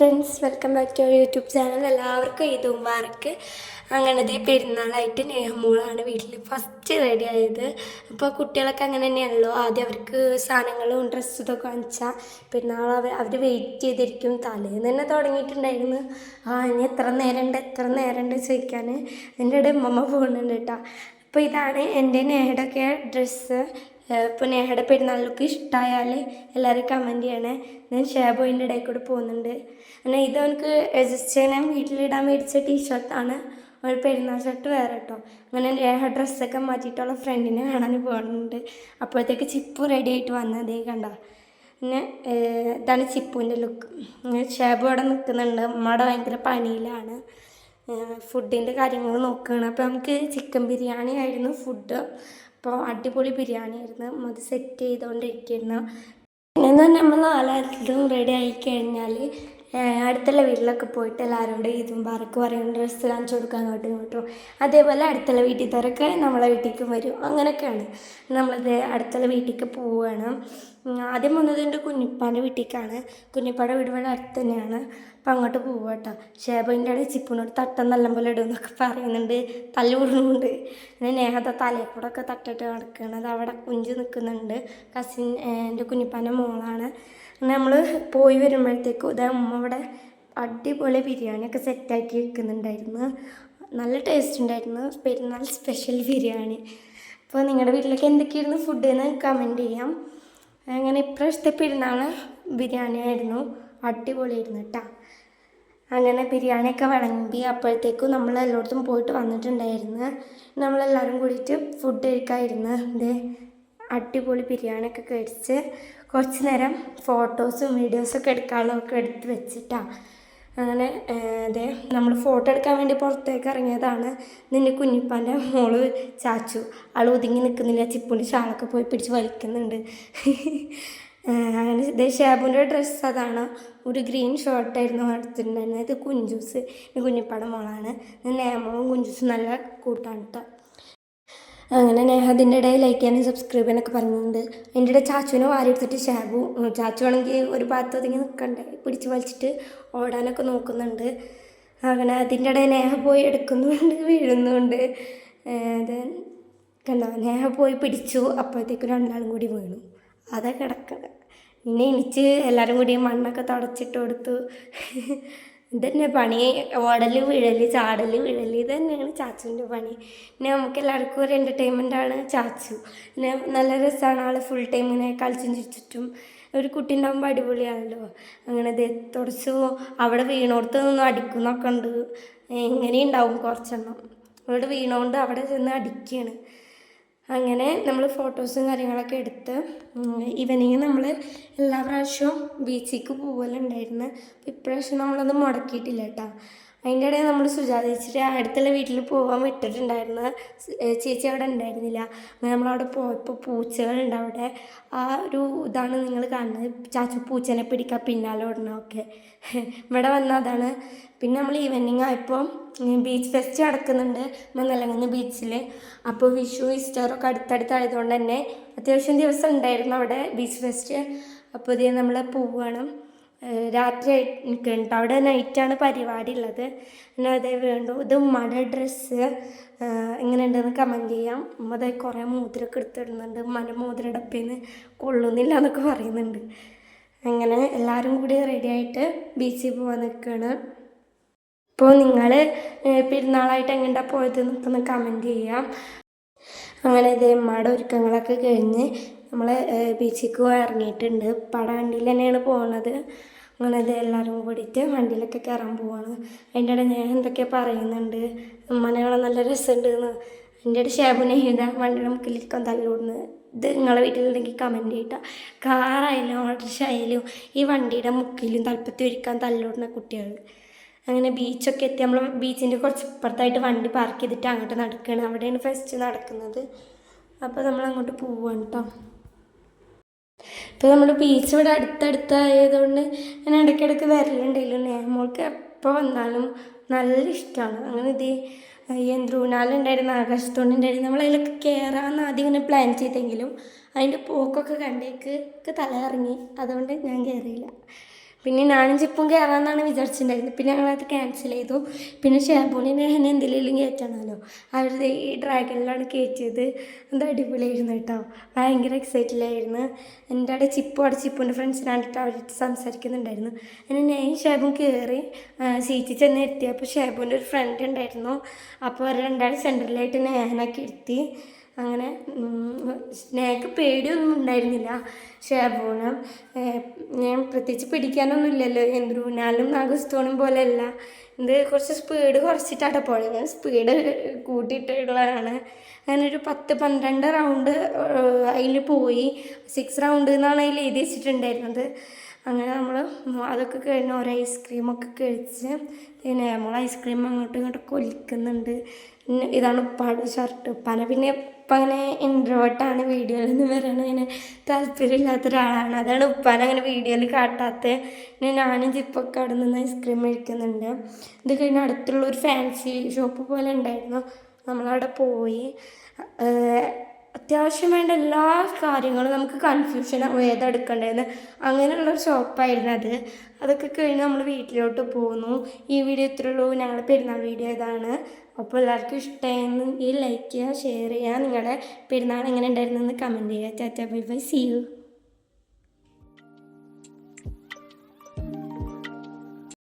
Friends welcome back to YouTube channel എല്ലാവർക്കും ഈദ് മുബാറക്ക്. അങ്ങനത്തെ പെരുന്നാളായിട്ട് നേഹമൂളാണ് വീട്ടിൽ ഫസ്റ്റ് റെഡി ആയത്. അപ്പോൾ കുട്ടികളൊക്കെ അങ്ങനെ തന്നെയാണല്ലോ. ആദ്യം അവർക്ക് സാധനങ്ങളും ഡ്രസ്സും ഇതൊക്കെ വാങ്ങിച്ചാൽ പെരുന്നാൾ അവർ അവർ വെയിറ്റ് ചെയ്തിരിക്കും. തലേന്ന് തന്നെ തുടങ്ങിയിട്ടുണ്ടായിരുന്നു. ആ ഇനി എത്ര നേരമുണ്ട് എത്ര നേരമുണ്ട് ചോദിക്കാൻ എന്റെ ഇടയിൽ ഉമ്മമ്മ പോകുന്നുണ്ട് കേട്ടോ അപ്പോൾ ഇതാണ് എന്റെ നേടൊക്കെ ഡ്രസ്സ് ഇപ്പോൾ നേഹയുടെ പെരുന്നാളിലൊക്കെ ലുക്ക് ഇഷ്ടമായാൽ എല്ലാവരും കമന്റ് ചെയ്യണേ. ഞാൻ ഷേബോയിന്റെ ഇടയിൽ കൂടെ പോകുന്നുണ്ട്. പിന്നെ ഇത് അഡ്ജസ്റ്റ് ചെയ്യാൻ വീട്ടിലിടാൻ മേടിച്ച ടീഷർട്ടാണ് ഒരു പെരുന്നാൾ ഷർട്ട് വേറെ കേട്ടോ അങ്ങനെ നേഹ ഡ്രസ്സൊക്കെ മാറ്റിയിട്ടുള്ള ഫ്രണ്ടിനെ കാണാൻ പോകുന്നുണ്ട്. അപ്പോഴത്തേക്ക് ചിപ്പു റെഡി ആയിട്ട് വന്നതേ കണ്ട. പിന്നെ ഇതാണ് ചിപ്പുവിന്റെ ലുക്ക് ഷേബു അവിടെ നിൽക്കുന്നുണ്ട്. അമ്മയുടെ ഭയങ്കര പണിയിലാണ്. ഫുഡിന്റെ കാര്യങ്ങൾ നോക്കുകയാണ്. അപ്പോൾ നമുക്ക് ചിക്കൻ ബിരിയാണി ആയിരുന്നു ഫുഡ് അപ്പോൾ അടിപൊളി ബിരിയാണി ആയിരുന്നു. അത് സെറ്റ് ചെയ്തുകൊണ്ടിരിക്കുന്നു പിന്നെ നമ്മൾ നാലായിരത്തിലും റെഡി ആയി കഴിഞ്ഞാൽ അടുത്തുള്ള വീട്ടിലൊക്കെ പോയിട്ട് എല്ലാവരോടും ഇതും പറക്ക് പറയുന്ന ഡ്രസ്സ് കാണിച്ചു കൊടുക്കാൻ അങ്ങോട്ടും ഇങ്ങോട്ടും അതേപോലെ അടുത്തുള്ള വീട്ടിൽ തരൊക്കെ നമ്മളെ വീട്ടിലേക്ക് വരും. അങ്ങനെയൊക്കെയാണ്. നമ്മളത് അടുത്തുള്ള വീട്ടിലേക്ക് പോവുകയാണ്. ആദ്യം വന്നത് എന്റെ കുഞ്ഞിപ്പാന്റെ വീട്ടിലേക്കാണ്. കുഞ്ഞിപ്പാടെ വീട് അടുത്ത് തന്നെയാണ്. അപ്പം അങ്ങോട്ട് പോവുക കേട്ടോ. ഷേബന്റെ അവിടെ ചിപ്പിനോട് തട്ടം നല്ല പോലെ ഇടും എന്നൊക്കെ പറയുന്നുണ്ട്. തല്ല് വിടുന്നുണ്ട് പിന്നെ നേഹത്തെ തലയിൽ തട്ടിട്ട് കിടക്കുന്നത് അവിടെ കുഞ്ച് നിൽക്കുന്നുണ്ട്. കസിൻ എന്റെ കുഞ്ഞിപ്പാന്റെ മോളാണ്. അങ്ങനെ നമ്മൾ പോയി വരുമ്പോഴത്തേക്കും ഇതേ അമ്മ അവിടെ അടിപൊളി ബിരിയാണിയൊക്കെ സെറ്റാക്കി വെക്കുന്നുണ്ടായിരുന്നു. നല്ല ടേസ്റ്റ് ഉണ്ടായിരുന്നു. പെരുന്നാൾ സ്പെഷ്യൽ ബിരിയാണി. അപ്പോൾ നിങ്ങളുടെ വീട്ടിലൊക്കെ എന്തൊക്കെയായിരുന്നു ഫുഡ് എന്ന് കമന്റ് ചെയ്യാം. അങ്ങനെ ഇപ്രാവശ്യത്തെ പെരുന്നാൾ ബിരിയാണി ആയിരുന്നു. അടിപൊളിയായിരുന്നു കേട്ടോ അങ്ങനെ ബിരിയാണിയൊക്കെ വിളമ്പി അപ്പോഴത്തേക്കും നമ്മൾ എല്ലായിടത്തും പോയിട്ട് വന്നിട്ടുണ്ടായിരുന്നു. നമ്മളെല്ലാവരും കൂടിയിട്ട് ഫുഡ് കഴിക്കാമായിരുന്നു ഇത് അടിപൊളി ബിരിയാണിയൊക്കെ കഴിച്ച് കുറച്ച് നേരം ഫോട്ടോസും വീഡിയോസൊക്കെ എടുക്കാനുള്ളതൊക്കെ എടുത്ത് വെച്ചിട്ടാണ് അങ്ങനെ അതെ നമ്മൾ ഫോട്ടോ എടുക്കാൻ വേണ്ടി പുറത്തേക്ക് ഇറങ്ങിയതാണ്. നിന്റെ കുഞ്ഞിപ്പാന്റെ മോൾ ചാച്ചു. ആൾ ഒതുങ്ങി നിൽക്കുന്നില്ല. ചിപ്പുണ്ട് ഷാളൊക്കെ പോയി പിടിച്ച് വലിക്കുന്നുണ്ട്. അങ്ങനെ ഇതേ ഷാബുന്റെ ഡ്രസ്സ് അതാണ്. ഒരു ഗ്രീൻ ഷർട്ടായിരുന്നു എടുത്തിട്ടുണ്ടായിരുന്നത്. ഇത് കുഞ്ചൂസ് കുഞ്ഞിപ്പാടെ മോളാണ്. നേമവും കുഞ്ചൂസും നല്ല കൂട്ടാണ് കേട്ടോ അങ്ങനെ നേഹ അതിന്റെ ഇടയിൽ ലൈക്ക് ചെയ്യാനും സബ്സ്ക്രൈബ് ചെയ്യാനൊക്കെ പറഞ്ഞിട്ടുണ്ട്. എന്റെ ഇടയിൽ ചാച്ചുവിനെ വാരി എടുത്തിട്ട് ഷാബു ചാച്ചു ആണെങ്കിൽ ഒരു ഭാഗത്ത് ഒതുങ്ങി നിൽക്കണ്ടേ പിടിച്ച് വലിച്ചിട്ട് ഓടാനൊക്കെ നോക്കുന്നുണ്ട്. അങ്ങനെ അതിന്റെ ഇടയിൽ നേഹ പോയി എടുക്കുന്നുണ്ട് വീഴുന്നുണ്ട്. കണ്ടോ? നേഹ പോയി പിടിച്ചു. അപ്പോഴത്തേക്കും രണ്ടാളും കൂടി വീണു. അതാ കിടക്കുന്നത് പിന്നെ എണിച്ച് എല്ലാവരും കൂടി മണ്ണൊക്കെ തുടച്ചിട്ട് കൊടുത്തു. ഇതന്നെ പണി. ഓടൽ വിഴൽ ചാടൽ വിഴൽ ഇത് തന്നെയാണ് ചാച്ചുവിന്റെ പണി. പിന്നെ നമുക്ക് എല്ലാവർക്കും ഒരു എന്റർടൈൻമെന്റ് ആണ് ചാച്ചു. പിന്നെ നല്ല രസമാണ് ആൾ ഫുൾ ടൈം ഇങ്ങനെ കളിച്ചും ചിരിച്ചിട്ടും. ഒരു കുട്ടി ഉണ്ടാകുമ്പോൾ അടിപൊളിയാണല്ലോ. അങ്ങനെ ഇത് തുടച്ചു. അവിടെ വീണോടത്ത് നിന്ന് അടിക്കുന്നൊക്കെ ഉണ്ട്. എങ്ങനെ ഉണ്ടാവും കുറച്ചെണ്ണം. അവിടെ വീണോണ്ട് അവിടെ ചെന്ന് അടിക്കുകയാണ് അങ്ങനെ നമ്മൾ ഫോട്ടോസും കാര്യങ്ങളൊക്കെ എടുത്ത് ഈവനിങ് നമ്മൾ എല്ലാ പ്രാവശ്യവും ബീച്ചിലേക്ക് പോകലുണ്ടായിരുന്നു ഇപ്രാവശ്യം നമ്മളത് മുടക്കിയിട്ടില്ല കേട്ടോ. അതിന്റെ ഇടയിൽ നമ്മൾ സുജാത ചേച്ചിയുടെ അടുത്തുള്ള വീട്ടിൽ പോകാൻ വിട്ടിട്ടുണ്ടായിരുന്നു ചേച്ചി അവിടെ ഉണ്ടായിരുന്നില്ല. അങ്ങനെ നമ്മളവിടെ പോയപ്പോൾ പൂച്ചകളുണ്ട് അവിടെ. ആ ഒരു ഇതാണ് നിങ്ങൾ കാണുന്നത്. ചാച്ചു പൂച്ചനെ പിടിക്കാൻ പിന്നാലെ ഓടണമൊക്കെ ഇവിടെ വന്ന അതാണ്. പിന്നെ നമ്മൾ ഈവനിങ് ആയപ്പോൾ ബീച്ച് ഫെസ്റ്റ് നടക്കുന്നുണ്ട് മന്നലങ്ങുന്ന ബീച്ചിൽ അപ്പോൾ വിഷു ഈസ്റ്ററൊക്കെ അടുത്തടുത്തായതുകൊണ്ട് തന്നെ അത്യാവശ്യം ദിവസം ഉണ്ടായിരുന്നു അവിടെ ബീച്ച് ഫെസ്റ്റ് അപ്പോൾ ഇത് നമ്മൾ പോവുകയാണ്. രാത്രി നിൽക്കുന്നുണ്ട്. അവിടെ നൈറ്റാണ് പരിപാടി ഉള്ളത്. പിന്നെ അതേ വേണ്ടു ഇത് ഉമ്മയുടെ ഡ്രസ്സ് എങ്ങനെയുണ്ടെന്ന് കമന്റ് ചെയ്യാം. ഉമ്മ കുറേ മോതിരമൊക്കെ എടുത്തിടുന്നുണ്ട്. ഉമ്മന്റെ മോതിര ഡപ്പേന്ന് കൊള്ളുന്നില്ല എന്നൊക്കെ പറയുന്നുണ്ട്. അങ്ങനെ എല്ലാവരും കൂടി റെഡിയായിട്ട് ബീച്ചിൽ പോകാൻ നിൽക്കുകയാണ് ഇപ്പോൾ നിങ്ങൾ പെരുന്നാളായിട്ട് എങ്ങനെയാ പോയത് എന്നൊക്കെ ഒന്ന് കമന്റ് ചെയ്യാം. അങ്ങനെ ഇതേ ഉമ്മയുടെ ഒരുക്കങ്ങളൊക്കെ കഴിഞ്ഞ് നമ്മൾ ബീച്ചിലേക്ക് ഇറങ്ങിയിട്ടുണ്ട്. പട വണ്ടിയിൽ തന്നെയാണ് പോകുന്നത് അങ്ങനെ എല്ലാവരും കൂടിയിട്ട് വണ്ടിയിലൊക്കെ കയറാൻ പോവാണ്. അതിന്റെ ഇടയിൽ ഞാൻ എന്തൊക്കെ പറയുന്നുണ്ട്? ഉമ്മനെ നല്ല രസമുണ്ട് എന്ന് അതിന്റെ ഇടയിൽ ഷാബുനെ എഴുതാൻ വണ്ടിയുടെ മുക്കിലിരിക്കാൻ തല്ലുകൊടുന്നത് ഇത് നിങ്ങളെ വീട്ടിലുണ്ടെങ്കിൽ കമന്റ് ചെയ്തിട്ട കാറായാലും ഓട്ടർഷ ആയാലും ഈ വണ്ടിയുടെ മുക്കിലും തലപ്പത്തി ഒരുക്കാൻ തല്ലോടുന്ന കുട്ടികൾ അങ്ങനെ ബീച്ചൊക്കെ എത്തി. നമ്മൾ ബീച്ചിന്റെ കുറച്ച് ഇപ്പുറത്തായിട്ട് വണ്ടി പാർക്ക് ചെയ്തിട്ട് അങ്ങോട്ട് നടക്കുകയാണ് അവിടെയാണ് ഫസ്റ്റ് നടക്കുന്നത്. അപ്പോൾ നമ്മൾ അങ്ങോട്ട് പോവുകയാണ് കേട്ടോ ഇപ്പോൾ നമ്മൾ ബീച്ച് ഇവിടെ അടുത്തടുത്തായതുകൊണ്ട് ഞാൻ ഇടയ്ക്കിടയ്ക്ക് വരലുണ്ടായിരുന്നു നേമോൾക്ക് എപ്പോൾ വന്നാലും നല്ല ഇഷ്ടമാണ് അങ്ങനെ ഇത് യന്ത്രൂനാലുണ്ടായിരുന്നു ആകാശത്തോണ്ടുണ്ടായിരുന്നു നമ്മളതിലൊക്കെ കയറാമെന്ന് ആദ്യം ഇങ്ങനെ പ്ലാൻ ചെയ്തെങ്കിലും അതിന്റെ പോക്കൊക്കെ കണ്ടേക്ക് തല ഇറങ്ങി അതുകൊണ്ട് ഞാൻ കയറിയില്ല പിന്നെ ഞാനും ചിപ്പും കയറാമെന്നാണ് വിചാരിച്ചിട്ടുണ്ടായിരുന്നത്. പിന്നെ ഞങ്ങളത് ക്യാൻസൽ ചെയ്തു. പിന്നെ ഷാബൂണിനെ എന്നെ എന്തിലെങ്കിലും കയറ്റണമല്ലോ അവർ ഈ ഡ്രാഗണിലാണ് കയറ്റിയത് അത് അടിപൊളിയായിരുന്നു കേട്ടോ. ഭയങ്കര എക്സൈറ്റഡ് ആയിരുന്നു എന്റെ അവിടെ ചിപ്പും അവിടെ ചിപ്പുന്റെ ഫ്രണ്ട്സിനാണ്ടിട്ട് അവരുടെ സംസാരിക്കുന്നുണ്ടായിരുന്നു. അങ്ങനെ ഞാൻ ഷേബും കയറി സീറ്റിൽ ചെന്ന് എത്തിയപ്പോൾ ഷാബുവിന്റെ ഒരു ഫ്രണ്ട് ഉണ്ടായിരുന്നു. അപ്പോൾ രണ്ടാൾ സെന്ററിലായിട്ട് ഞാനൊക്കെ ഇരുത്തി. അങ്ങനെ സ്നേഹക്ക് പേടിയൊന്നും ഉണ്ടായിരുന്നില്ല. ഷാബൂണ് ഞാൻ പ്രത്യേകിച്ച് പിടിക്കാനൊന്നും ഇല്ലല്ലോ എന്തുനാലും നാഗസ്തോണും പോലെയല്ല. ഇത് കുറച്ച് സ്പീഡ് കുറച്ചിട്ടാണ് പോയത് ഞാൻ സ്പീഡ് കൂട്ടിയിട്ടുള്ളതാണ്. അങ്ങനെ ഒരു പത്ത് പന്ത്രണ്ട് റൗണ്ട് അതിൽ പോയി. സിക്സ് റൗണ്ട് എന്നാണ് അതിൽ എഴുതി വെച്ചിട്ടുണ്ടായിരുന്നത്. അങ്ങനെ നമ്മൾ അതൊക്കെ കഴിഞ്ഞ് ഓരോ ഐസ്ക്രീമൊക്കെ കഴിച്ച് പിന്നെ നമ്മൾ ഐസ്ക്രീം അങ്ങോട്ടും ഇങ്ങോട്ടും കൊലിക്കുന്നുണ്ട്. ഇതാണ് ഉപ്പാട് ഷർട്ട് ഉപ്പാനെ പിന്നെ ഇപ്പം അങ്ങനെ ഇൻട്രോട്ടാണ് വീഡിയോയിലൊന്നും വരാൻ അങ്ങനെ താല്പര്യമില്ലാത്ത ഒരാളാണ്. അതാണ് ഉപ്പാനെ അങ്ങനെ വീഡിയോയിൽ കാട്ടാത്ത. പിന്നെ ഞാനും ചിപ്പൊക്കെ അവിടെ നിന്ന് ഐസ്ക്രീം കഴിക്കുന്നുണ്ട് ഇത് കഴിഞ്ഞ് അടുത്തുള്ള ഒരു ഫാൻസി ഷോപ്പ് പോലെ ഉണ്ടായിരുന്നു. നമ്മളവിടെ പോയി. അത്യാവശ്യം വേണ്ട എല്ലാ കാര്യങ്ങളും നമുക്ക് കൺഫ്യൂഷൻ ഏതെടുക്കേണ്ടതെന്ന് അങ്ങനെയുള്ളൊരു ഷോപ്പായിരുന്നു അത്. അതൊക്കെ കഴിഞ്ഞ് നമ്മൾ വീട്ടിലോട്ട് പോന്നു. ഈ വീഡിയോ ഇത്രയുള്ളൂ ഞങ്ങളുടെ പെരുന്നാൾ വീഡിയോ ഇതാണ്. അപ്പോൾ എല്ലാവർക്കും ഇഷ്ടമായിരുന്നു ഈ ലൈക്ക് ചെയ്യുക ഷെയർ ചെയ്യുക. നിങ്ങളുടെ പെരുന്നാൾ എങ്ങനെ ഉണ്ടായിരുന്നു എന്ന് കമന്റ് ചെയ്യുക. Tata bye bye. See you